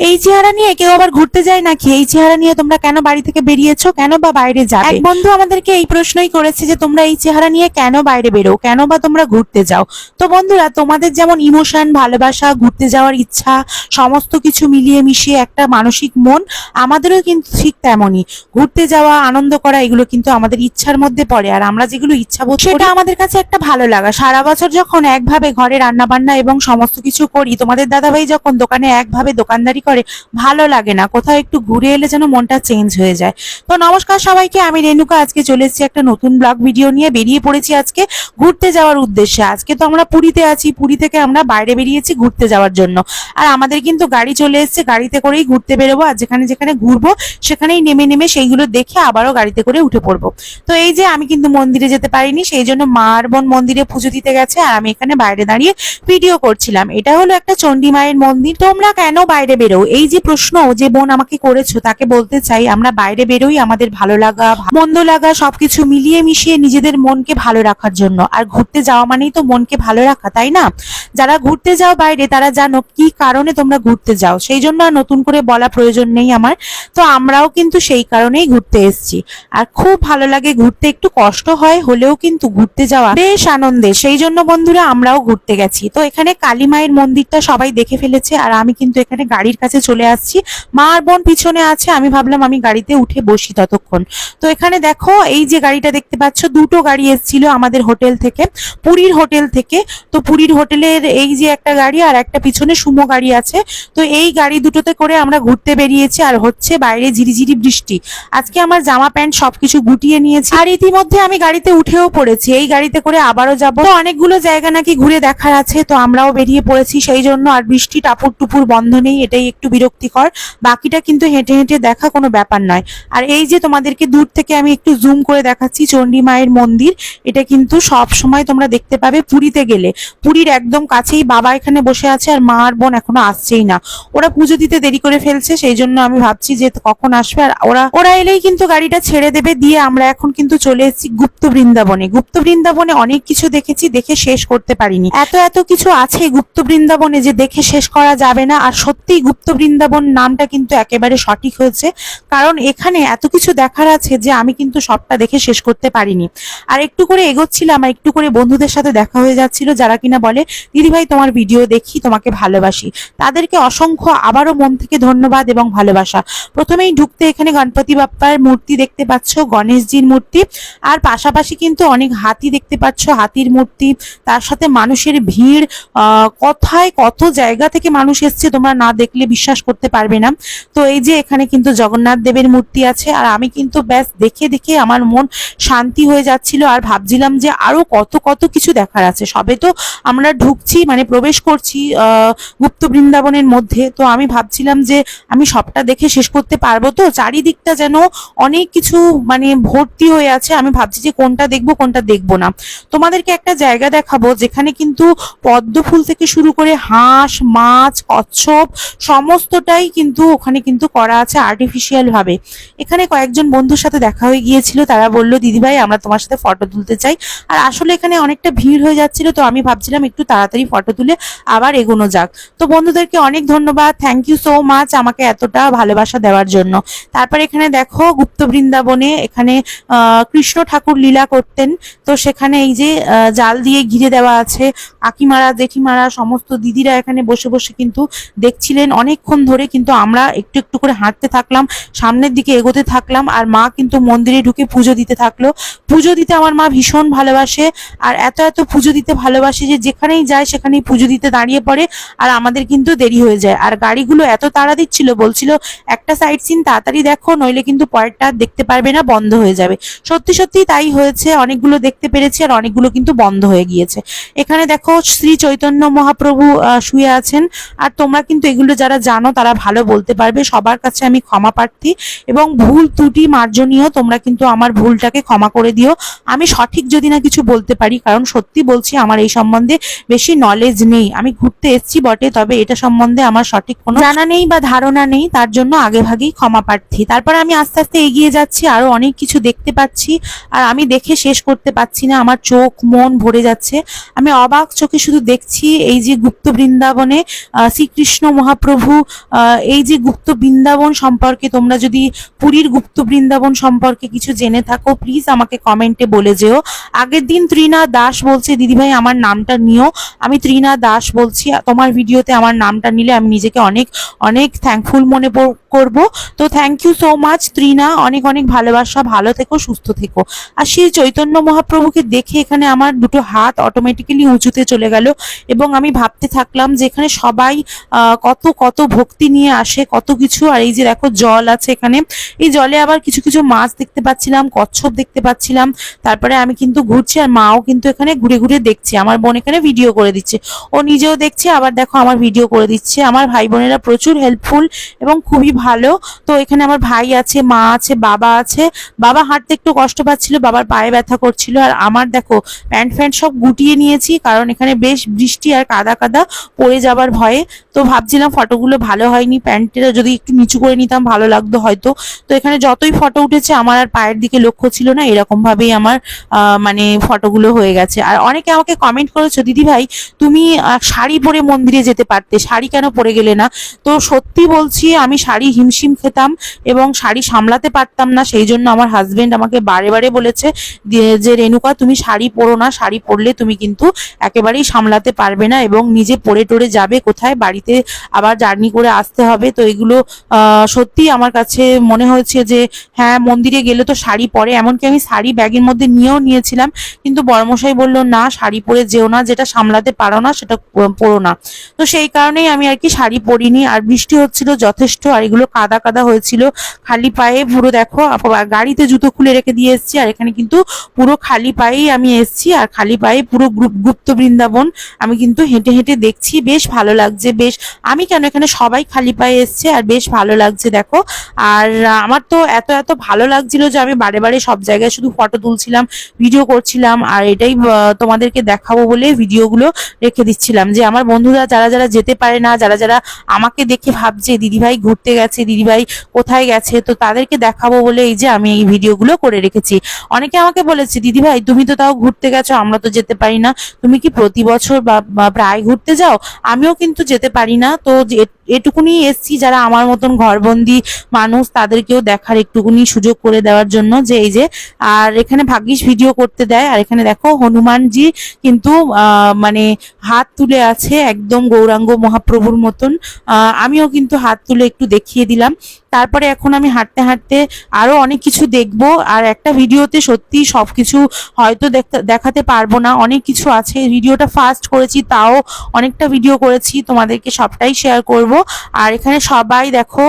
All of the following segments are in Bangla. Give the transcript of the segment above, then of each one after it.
এই চেহারা নিয়ে কেউ আবার ঘুরতে যায় নাকি? এই চেহারা নিয়ে তোমরা কেন বাড়ি থেকে বেরিয়েছো? কেন বা বাইরে যাবে? এক বন্ধু আমাদেরকে এই প্রশ্নই করেছে যে তোমরা এই চেহারা নিয়ে কেন বাইরে বেরো কেন বা তোমরা ঘুরতে যাও? তো বন্ধুরা তোমাদের যেমন ইমোশন ভালোবাসা ঘুরতে যাওয়ার ইচ্ছা সমস্ত কিছু মিলিয়ে মিশিয়ে একটা মানসিক মন আমাদেরও কিন্তু ঠিক তেমনই। ঘুরতে যাওয়া আনন্দ করা এগুলো কিন্তু আমাদের ইচ্ছার মধ্যে পড়ে। আর আমরা যেগুলো ইচ্ছা বোধ সেটা আমাদের কাছে একটা ভালো লাগা। সারা বছর যখন একভাবে ঘরে রান্না বান্না এবং সমস্ত কিছু করি তোমাদের দাদাভাই যখন দোকানে একভাবে দোকানদারি করে, ভালো লাগে না। কোথাও একটু ঘুরে এলে যেন মনটা চেঞ্জ হয়ে যায়। তো নমস্কার সবাইকে, আমি রেণুকা, আজকে চলে এসেছি একটা নতুন ব্লগ ভিডিও নিয়ে। বেরিয়ে পড়েছি আজকে ঘুরতে যাওয়ার উদ্দেশ্যে। আজকে তো আমরা পুরীতে আছি, পুরী থেকে আমরা বাইরে বেরিয়েছি ঘুরতে যাওয়ার জন্য। আর আমাদের কিন্তু গাড়ি চলে এসেছে, গাড়িতে করেই ঘুরতে বেরোবো। আর যেখানে যেখানে ঘুরবো, সেখানেই নেমে নেমে সেইগুলো দেখে আবারও গাড়িতে করে উঠে পড়ব। তো এই যে আমি কিন্তু মন্দিরে যেতে পারিনি, সেই জন্য মা আর বোন মন্দিরে পুজো দিতে গেছে। আর আমি এখানে বাইরে দাঁড়িয়ে ভিডিও করছিলাম। এটা হলো একটা চণ্ডী মায়ের মন্দির। তোমরা কেন বাইরে বেরো এই যে প্রশ্ন যে বোন আমাকে করেছ, তাকে বলতে চাই, আমরা বাইরে বেরোই, আমাদের ভালো লাগা, মন্দ লাগা সবকিছু মিলিয়ে মিশিয়ে নিজেদের মনকে ভালো রাখার জন্য। আর ঘুরতে যাওয়া মানেই তো মনকে ভালো রাখা, তাই না? যারা ঘুরতে যাও বাইরে, তারা জানো কি কারণে তোমরা ঘুরতে যাও। সেই জন্য আর নতুন করে বলা প্রয়োজন নেই আমার। তো আমরাও কিন্তু সেই কারণেই ঘুরতে এসেছি। আর খুব ভালো লাগে ঘুরতে, একটু কষ্ট হয়, হলেও কিন্তু ঘুরতে যাওয়া বেশ আনন্দে। সেই জন্য বন্ধুরা আমরাও ঘুরতে গেছি। তো এখানে কালী মায়ের মন্দিরটা সবাই দেখে ফেলেছে, আর আমি কিন্তু এখানে গাড়ির কাছে চলে আসছি। মা আর বোন পিছনে আছে, আমি ভাবলাম আমি গাড়িতে উঠে বসি ততক্ষণ। তো এখানে দেখো, এই যে গাড়িটা দেখতে পাচ্ছ, দুটো গাড়ি এসেছিল আমাদের হোটেল থেকে, পুরীর হোটেল থেকে। তো পুরীর হোটেলের এই যে একটা গাড়ি আর একটা পিছনে সুমো গাড়ি আছে। তো এই গাড়ি দুটোতে করে আমরা ঘুরতে বেরিয়েছি আর হচ্ছে বাইরে ঝিরিঝিরি বৃষ্টি। আজকে আমার জামা প্যান্ট সবকিছু গুটিয়ে নিয়েছি। আর ইতিমধ্যে আমি গাড়িতে উঠেও পড়েছি। এই গাড়িতে করে আবারও যাব। তো অনেকগুলো জায়গা নাকি ঘুরে দেখার আছে, তো আমরাও বেরিয়ে পড়েছি। সেই জন্য আর বৃষ্টি টাপুর টুপুর বন্ধ নেই, এটাই একটু বিরক্তিকর, বাকিটা কিন্তু হেঁটে হেঁটে দেখা কোনো ব্যাপার নয়। আর এই যে তোমাদেরকে দূর থেকে আমি একটু জুম করে দেখাচ্ছি চণ্ডী মায়ের মন্দির, এটা কিন্তু সব সময় তোমরা দেখতে পাবে পুরীতে গেলে। পুরীর একদম কাছেই বাবা এখানে বসে আছে আর মা আর বোন এখনও আসছেই না। ওরা পুজো দিতে দেরি করে ফেলছে, সেই জন্য আমি ভাবছি যে কখন আসবে আর ওরা ওরা এলেই কিন্তু গাড়িটা ছেড়ে দেবে, দিয়ে আমরা এখন কিন্তু চলে এসেছি গুপ্ত বৃন্দাবনে। গুপ্ত বৃন্দাবনে অনেক কিছু দেখেছি, দেখে শেষ করতে পারিনি। এত এত কিছু আছে গুপ্ত বৃন্দাবনে যে দেখে শেষ করা যাবে না, আর সত্যি গুপ্ত বৃন্দাবন নামটা কিন্তু একেবারে সঠিক হয়েছে। কারণ এখানে এত কিছু দেখার আছে যে আমি কিন্তু সবটা দেখে শেষ করতে পারিনি। আর একটু করে এগোচ্ছিলাম, আর একটু করে বন্ধুদের সাথে দেখা হয়ে যাচ্ছিল, যারা কিনা বলে দিদিভাই তোমার ভিডিও দেখি, তোমাকে ভালোবাসি। তাদেরকে অসংখ্য আবারও মন থেকে ধন্যবাদ এবং ভালোবাসা। প্রথমেই ঢুকতে এখানে গণপতি বাপ্পার মূর্তি দেখতে পাচ্ছ, গণেশজির মূর্তি। আর পাশাপাশি কিন্তু অনেক হাতি দেখতে পাচ্ছ, হাতির মূর্তি। তার সাথে মানুষের ভিড় কোথায় কত জায়গা থেকে মানুষ এসছে তোমরা না দেখলে বিশ্বাস করতে পারবে না। তো এই যে এখানে কিন্তু জগন্নাথ দেবের মূর্তি আছে, আর আমি কিন্তু ব্যাস দেখে দেখে আমার মন শান্তি হয়ে যাচ্ছিল, আর ভাবছিলাম যে আরও কত কত কিছু দেখার আছে। সবে তো আমরা ঢুকছি মানে প্রবেশ করছি গুপ্ত বৃন্দাবনের মধ্যে। তো আমি ভাবছিলাম যে আমি সবটা দেখে শেষ করতে পারব তো, চারিদিকটা যেন অনেক কিছু মানে ভর্তি হয়ে আছে। আমি ভাবছি যে কোনটা দেখব কোনটা দেখব না। তোমাদেরকে একটা জায়গা দেখাবো, যেখানে কিন্তু পদ্ম ফুল থেকে শুরু করে হাঁস, মাছ, কচ্ছপ সমস্তটাই কিন্তু ওখানে কিন্তু করা আছে আর্টিফিশিয়াল ভাবে। এখানে কয়েকজন বন্ধুর সাথে দেখা হয়ে গিয়েছিল, তারা বলল, দিদিভাই, আমরা তোমার সাথে ফটো তুলতে চাই। আর আসলে এখানে অনেকটা ভিড় হয়ে যাচ্ছিল, তো আমি ভাবছিলাম একটু তাড়াতাড়ি ফটো তুলে আবার এগোনো যাক। তো বন্ধুদেরকে অনেক ধন্যবাদ থ্যাংক ইউ সো মাচ আমাকে এতটা ভালোবাসা দেওয়ার জন্য। তারপর এখানে দেখো গুপ্ত বৃন্দাবনে এখানে কৃষ্ণ ঠাকুর লীলা করতেন। তো সেখানে এই যে জাল দিয়ে ঘিরে দেওয়া আছে কাকিমারা জেঠিমারা, সমস্ত দিদিরা এখানে বসে বসে কিন্তু দেখছিলেন। অনেকক্ষণ ধরে কিন্তু আমরা একটু একটু করে হাঁটতে থাকলাম, সামনের দিকে এগোতে থাকলাম আর মা কিন্তু মন্দিরে ঢুকে পুজো দিতে থাকল। পুজো দিতে আমার মা ভীষণ ভালোবাসে আর এত এত পুজো দিতে ভালোবাসে যে যেখানেই যায় সেখানেই পুজো দিতে দাঁড়িয়ে পড়ে আর আমাদের কিন্তু দেরি হয়ে যায়। আর গাড়িগুলো এত তাড়া দিচ্ছিল, বলছিল, একটা সাইড সিন তাড়াতাড়ি দেখো, নইলে কিন্তু পরেরটা দেখতে পারবে না, বন্ধ হয়ে যাবে। সত্যি সত্যি তাই হয়েছে, অনেকগুলো দেখতে পেরেছি আর অনেকগুলো কিন্তু বন্ধ হয়ে গিয়েছে। এখানে দেখো শ্রী চৈতন্য মহাপ্রভু শুয়ে আছেন। আর তোমরা কিন্তু এগুলো যারা জানো, তারা ভালো বলতে পারবে। সবার কাছে আমি ক্ষমা প্রার্থী এবং ভুল ত্রুটি মার্জনীয়, তোমরা কিন্তু আমার ভুলটাকে ক্ষমা করে দিও। আমি সঠিক যদি না কিছু বলতে পারি, কারণ সত্যি বলছি, আমার এই সম্বন্ধে বেশি নলেজ নেই। আমি ঘুরতে এসেছি বটে, তবে এটা সম্বন্ধে আমার সঠিক কোনো জানা নেই বা ধারণা নেই, তার জন্য আগে ভাগেই ক্ষমা প্রার্থী। তারপর আমি আস্তে আস্তে এগিয়ে যাচ্ছি, আরও অনেক কিছু দেখতে পাচ্ছি, আর আমি দেখে শেষ করতে পারছি না, আমার চোখ, মন ভরে যাচ্ছে। আমি অবাক চোখে শুধু দেখছি এই যে গুপ্ত বৃন্দাবনে শ্রীকৃষ্ণ মহাপ্রভু আহ, এই যে গুপ্ত বৃন্দাবন সম্পর্কে তোমরা যদি পুরীর গুপ্ত বৃন্দাবন সম্পর্কে কিছু জেনে থাকো প্লিজ আমাকে কমেন্টে বলে যেও। আগের দিন ত্রিনা দাস বলছে দিদিভাই আমার নামটা নিও। আমি ত্রিনা দাস বলছি তোমার ভিডিওতে আমার নামটা নিলে আমি নিজেকে অনেক অনেক থ্যাঙ্কফুল মনে করব। তো thank you so much Trina. অনেক অনেক ভালোবাসা ভালো থেকো সুস্থ থেকো। আর সেই চৈতন্য মহাপ্রভুকে দেখে এখানে আমার দুটো হাত অটোমেটিক্যালি উঁচুতে চলে গেল এবং আমি ভাবতে থাকলাম যে এখানে সবাই কত কত ভক্তি নিয়ে আসে, কত কিছু। আর এই যে দেখো, জল আছে এখানে। এই জলে আবার কিছু কিছু মাছ দেখতে পাচ্ছিলাম, কচ্ছপ দেখতে পাচ্ছিলাম। তারপরে আমি কিন্তু ঘুরছি আর মাও কিন্তু এখানে ঘুরে ঘুরে দেখছে। আমার বোন এখানে ভিডিও করে দিচ্ছে। ও নিজেও দেখছে, আবার দেখো আমার ভিডিও করে দিচ্ছে। আমার ভাই বোনেরা প্রচুর হেল্পফুল এবং খুবই ভালো। তো এখানে আমার ভাই আছে, মা আছে, বাবা আছে। বাবা হাঁটতে একটু কষ্ট পাচ্ছিল, বাবার পায়ে ব্যথা করছিল। আর আমার দেখো, প্যান্ট ফ্যান্ট সব গুটিয়ে নিয়েছি, কারণ এখানে বেশ বৃষ্টি আর কাদা কাদা পড়ে যাবার ভয়ে। তো ভাবছিলাম ফটোগুলো ভালো হয়নি প্যান্টটা যদি একটু নিচু করে নিতাম ভালো লাগতো হয়তো। তো এখানে যতই ফটো উঠেছে, আমার আর পায়ের দিকে লক্ষ্য ছিল না এরকম ভাবেই আমার মানে ফটোগুলো হয়ে গেছে। আর অনেকে আমাকে কমেন্ট করেছ, দিদি ভাই, তুমি শাড়ি পরে মন্দিরে যেতে পারতে, শাড়ি কেন পরে গেলে না? তো সত্যি বলছি, আমি শাড়ি হিমশিম খেতাম এবং শাড়ি সামলাতে পারতাম না, সেই জন্য আমার হাজবেন্ড আমাকে বারে বারে বলেছে যে, রেণুকা, তুমি শাড়ি পরো না, শাড়ি পরলে তুমি কিন্তু একেবারেই সামলাতে পারবে না এবং নিজে পরে টরে যাবে কোথায়, বাড়িতে আবার জার্নি করে আসতে হবে। তো এগুলো সত্যি আমার কাছে মনে হয়েছে যে হ্যাঁ মন্দিরে গেলে তো শাড়ি পরে। এমনকি আমি শাড়ি ব্যাগের মধ্যে নিয়েও নিয়েছিলাম। কিন্তু বড়মশাই বলল, না, শাড়ি পরে যেও না, যেটা সামলাতে পারো না, সেটা পরো না। তো সেই কারণেই আমি আর কি শাড়ি পরিনি। আর বৃষ্টি হচ্ছিল যথেষ্ট, আর এগুলো কাদা কাদা হয়েছিল। খালি পায়ে পুরো দেখো গাড়িতে জুতো খুলে রেখে দিয়ে এসেছি, আর এখানে কিন্তু পুরো খালি পায়েই আমি এসেছি। আর খালি পায়ে পুরো গ্রুপ, গুপ্ত বৃন্দাবন আমি কিন্তু হেঁটে হেঁটে দেখছি। বেশ ভালো লাগছে, বেশ, আমি কেন এখানে সবাই খালি পায়ে এসছে আর বেশ ভালো লাগছে, দেখো। আর আমার তো এত এত ভালো লাগছিল যে আমি বারে বারে সব জায়গায় শুধু ফটো তুলছিলাম ভিডিও করছিলাম আর এটাই তোমাদেরকে দেখাবো বলে ভিডিওগুলো রেখে দিচ্ছিলাম। যে আমার বন্ধুরা যারা যারা যেতে পারে না, যারা যারা আমাকে দেখে ভাবছে, দিদিভাই ঘুরতে গেছে, দিদিভাই কোথায় গেছে, তো তাদেরকে দেখাবো বলে এই যে আমি এই ভিডিওগুলো করে রেখেছি। অনেকে আমাকে বলেছে, দিদিভাই, তুমি তো তাও ঘুরতে গেছো, আমরা তো যেতে পারি না। তুমি কি প্রতি বছর বা প্রায় ঘুরতে যাও? আমিও কিন্তু যেতে পারি না। তো like এটুকুনি এসছি যারা আমার মতন ঘরবন্দি মানুষ, তাদেরকেও দেখার একটুকুনি সুযোগ করে দেওয়ার জন্য যে এই যে, আর এখানে ভাগ্যিস ভিডিও করতে দেয়। আর এখানে দেখো, হনুমানজি কিন্তু মানে হাত তুলে আছে একদম গৌরাঙ্গ মহাপ্রভুর মতন। আমিও কিন্তু হাত তুলে একটু দেখিয়ে দিলাম। তারপরে এখন আমি হাঁটতে হাঁটতে আরও অনেক কিছু দেখব। আর একটা ভিডিওতে সত্যি সব কিছু হয়তো দেখাতে পারব না। অনেক কিছু আছে। ভিডিওটা ফাস্ট করেছি, তাও অনেকটা ভিডিও করেছি। তোমাদেরকে সবটাই শেয়ার করব। আর এখানে সবাই দেখো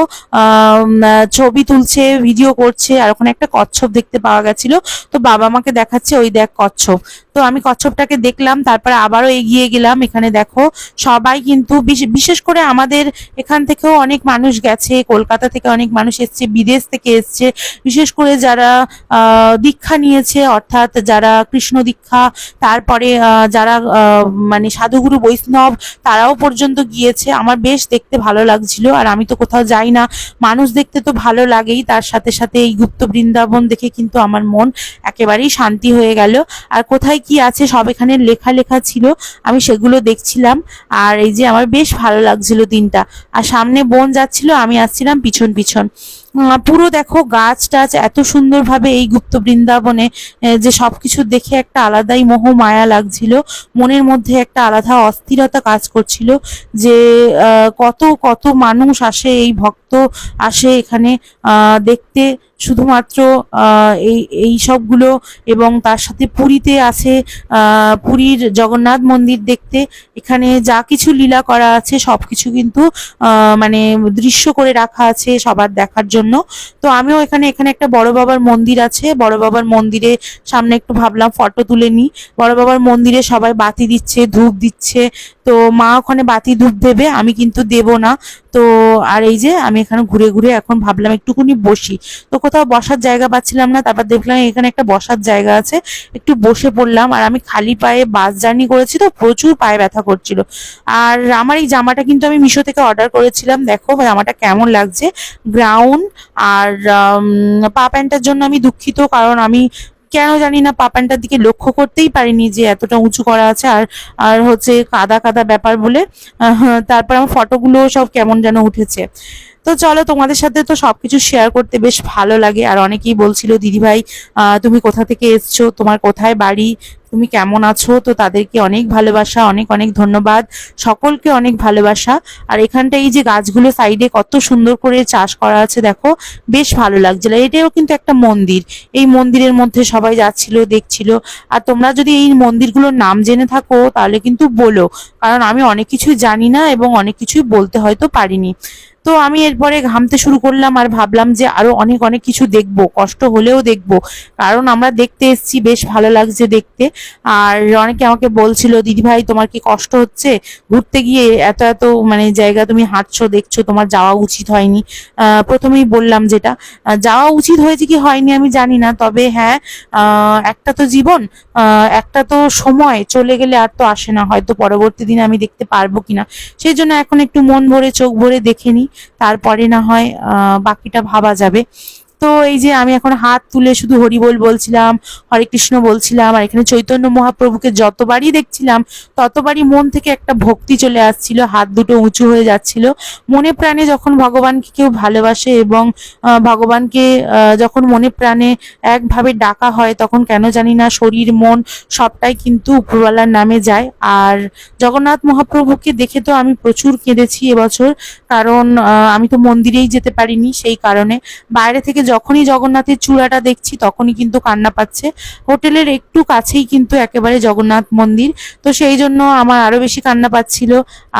ছবি তুলছে ভিডিও করছে, আর ওখানে একটা কচ্ছপ দেখতে পাওয়া গেছিল। তো বাবা আমাকে দেখাচ্ছে, ওই দেখ কচ্ছপ। তো আমি কচ্ছপটাকে দেখলাম, তারপরে আবারও এগিয়ে গেলাম। এখানে দেখো, সবাই কিন্তু বিশেষ করে আমাদের এখান থেকেও অনেক মানুষ গেছে, কলকাতা থেকে অনেক মানুষ এসছে, বিদেশ থেকে এসছে। বিশেষ করে যারা দীক্ষা নিয়েছে, অর্থাৎ যারা কৃষ্ণ দীক্ষা, তারপরে যারা মানে সাধুগুরু বৈষ্ণব, তারাও পর্যন্ত গিয়েছে। আমার বেশ দেখতে ভালো লাগছিল। আর আমি তো কোথাও যাই না। মানুষ দেখতে তো ভালো লাগেই। তার সাথে সাথে এই গুপ্ত বৃন্দাবন দেখে কিন্তু আমার মন একেবারেই শান্তি হয়ে গেল। আর কোথায় কি আছে সব এখানে লেখা লেখা ছিল। আমি সেগুলো দেখছিলাম। আর এই যে আমার বেশ ভালো লাগছিল দিনটা। আর সামনে বোন যাচ্ছিল, আমি আসছিলাম পিছন পিছন। পুরো দেখো গাছ টাছ এত সুন্দরভাবে এই গুপ্ত বৃন্দাবনে যে যে সবকিছু দেখে একটা আলাদাই মোহ মায়া লাগছিল, মনের মধ্যে একটা আলাদা অস্থিরতা কাজ করছিল যে কত কত মানুষ আসে, এই ভক্ত আসে এখানে দেখতে। শুধুমাত্র এই এই সবগুলো এবং তার সাথে পুরীতে আছে পুরীর জগন্নাথ মন্দির দেখতে। এখানে যা কিছু লীলা করা আছে সব কিছু কিন্তু মানে দৃশ্য করে রাখা আছে সবার দেখার জন্য। তো আমিও এখানে এখানে একটা বড় বাবার মন্দির আছে। বড় বাবার মন্দিরে সামনে একটু ভাবলাম ফটো তুলে নিই। বড় বাবার মন্দিরে সবাই বাতি দিচ্ছে, ধূপ দিচ্ছে। তো মা ওখানে বাতি ধূপ দেবে, আমি কিন্তু দেব না। তো আর এই যে আমি এখানে ঘুরে ঘুরে এখন ভাবলাম একটুকুনি বসি। তো কোথাও বসার জায়গা পাচ্ছিলাম না, তারপর দেখলাম এখানে একটা বসার জায়গা আছে। একটু বসে পড়লাম আর আমি খালি পায়ে বাস জার্নি করেছি তো, প্রচুর পায়ে ব্যথা করছিল। আর আমার এই জামাটা কিন্তু আমি মিশো থেকে অর্ডার করেছিলাম। দেখো জামাটা কেমন লাগছে। গ্রাউন্ড আর পা প্যান্টের জন্য আমি দুঃখিত, কারণ আমি কেন জানি না পা পাপানটার দিকে লক্ষ্য করতেই পারিনি যে এতটা উঁচু করা আছে। আর আর হচ্ছে কাদা কাদা ব্যাপার বলে তারপর আমার ফটোগুলো সব কেমন যেন উঠেছে। তো চলো তোমাদের সাথে তো সবকিছু শেয়ার করতে বেশ ভালো লাগে। আর অনেকেই বলছিল, দিদিভাই তুমি কোথা থেকে এসছো? তোমার কোথায় বাড়ি? তুমি কেমন আছো? তো তাদেরকে অনেক ভালোবাসা, অনেক অনেক ধন্যবাদ। সকলকে অনেক ভালোবাসা। আর এখানটা এই যে গাছগুলো সাইডে কত সুন্দর করে চাষ করা আছে, দেখো, বেশ ভালো লাগছিল এটাও কিন্তু একটা মন্দির। এই মন্দিরের মধ্যে সবাই যাচ্ছিল, দেখছিল। আর তোমরা যদি এই মন্দিরগুলোর নাম জেনে থাকো, তাহলে কিন্তু বলো। কারণ আমি অনেক কিছুই জানি না এবং অনেক কিছুই বলতে হয়তো পারিনি। তো আমি এরপরে ঘামতে শুরু করলাম আর ভাবলাম যে আরও অনেক অনেক কিছু দেখব, কষ্ট হলেও দেখব। কারণ আমরা দেখতে এসেছি, বেশ ভালো লাগছে দেখতে। আর অনেকে আমাকে বলছিল, দিদি ভাই, তোমার কি কষ্ট হচ্ছে? ঘুরতে গিয়ে এত এত মানে জায়গা তুমি হাঁটছো, দেখছ, তোমার যাওয়া উচিত হয়নি। প্রথমেই বললাম যেটা। যাওয়া উচিত হয়েছে কি হয়নি আমি জানি না, তবে হ্যাঁ একটা তো জীবন একটা তো সময়, চলে গেলে আর তো আসে না, হয়তো পরবর্তী দিনে আমি দেখতে পারব কিনা। সেই জন্য এখন একটু মন ভরে, চোখ ভরে দেখে নিই। তারপরে না হয় বাকিটা ভাবা যাবে। তো এই যে আমি এখন হাত তুলে শুধু হরিবোল বলছিলাম, হরে কৃষ্ণ বলছিলাম, আর এখানে চৈতন্য মহাপ্রভুকে যতবারই দেখছিলাম, ততবারই মন থেকে একটা ভক্তি চলে আসছিল, হাত দুটো উঁচু হয়ে যাচ্ছিল। মনে প্রাণে যখন ভগবানকে কেউ ভালোবাসে এবং ভগবানকে যখন মনে প্রাণে একভাবে ডাকা হয়, তখন কেন জানি না শরীর, মন সবটাই কিন্তু উপরওয়ালার নামে যায়। আর জগন্নাথ মহাপ্রভুকে দেখে তো আমি প্রচুর কেঁদেছি এবছর, কারণ আমি তো মন্দিরেই যেতে পারিনি, সেই কারণে। বাইরে থেকে যখনই জগন্নাথের চূড়াটা দেখছি, তখনই কিন্তু কান্না পাচ্ছে। হোটেলের একটু কাছেই কিন্তু একেবারে জগন্নাথ মন্দির। তো সেই জন্য আমার আরও বেশি কান্না পাচ্ছিল,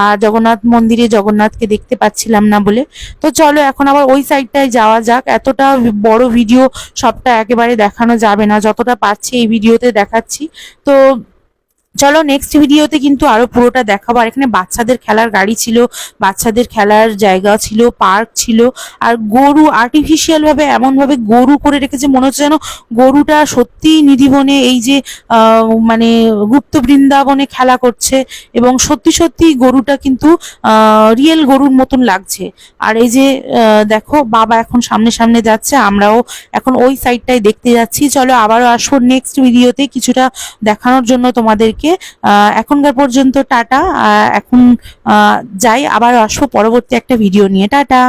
আর জগন্নাথ মন্দিরে জগন্নাথকে দেখতে পাচ্ছিলাম না বলে। তো চলো এখন আবার ওই সাইডটায় যাওয়া যাক। এতটা বড় ভিডিও সবটা একেবারে দেখানো যাবে না। যতটা পাচ্ছি এই ভিডিওতে দেখাচ্ছি। তো চলো নেক্সট ভিডিওতে কিন্তু আরও পুরোটা দেখাবো। আর এখানে বাচ্চাদের খেলার গাড়ি ছিল, বাচ্চাদের খেলার জায়গা ছিল পার্ক ছিল। আর গরু আর্টিফিশিয়াল ভাবে এমন ভাবে গরু করে রেখেছে, মনে হচ্ছে যেন গরুটা সত্যি নিধিবনে এই যে মানে গুপ্ত বৃন্দাবনে খেলা করছে এবং সত্যি সত্যি গরুটা কিন্তু রিয়েল গরুর মতন লাগছে। আর এই যে দেখো, বাবা এখন সামনে সামনে যাচ্ছে, আমরাও এখন ওই সাইডটাই দেখতে যাচ্ছি। চলো আবারও আসব নেক্সট ভিডিওতে কিছুটা দেখানোর জন্য তোমাদেরকে। আহ, এখনকার পর্যন্ত টাটা। এখন যাই আবার আসব পরবর্তী একটা ভিডিও নিয়ে। টাটা!